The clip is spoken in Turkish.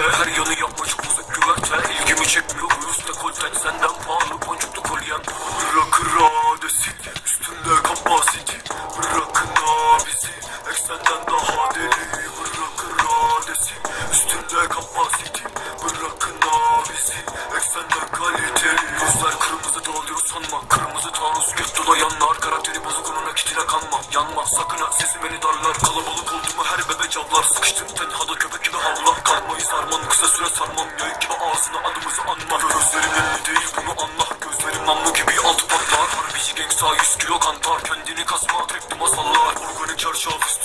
gökte Her yanı yapmacık uzak güverte İlgimi çekmiyor. Bu usta Senden pahalı boncuklu kolyen. Bırakır adesi Üstünde kan basiti Bırakın abisi Eksenden daha deli. Bırakır adesi Üstünde kan basiti Bırakın abisi Eksenden kaliteli. Gözler kırmızı doluyor sanma. Kırmızı taarruz göt dolayanlar Karakteri bozuk onun akitine kanma. Yanma sakın ha sesi beni darlar. Kalabalık oldu mu her bebe cavlar Sıkıştım tenhada köpek gibi havlar Kalmayı sarman. Kısa süre sarmam Yayık gibi ağzına adımızı anma. Gözlerim emmi değil bunu anla Gözlerim namlu gibi altı patlar Harbici gangsta 100 kilo kantar. Kendini kasma. Tek bir masallar. Organik çarşaf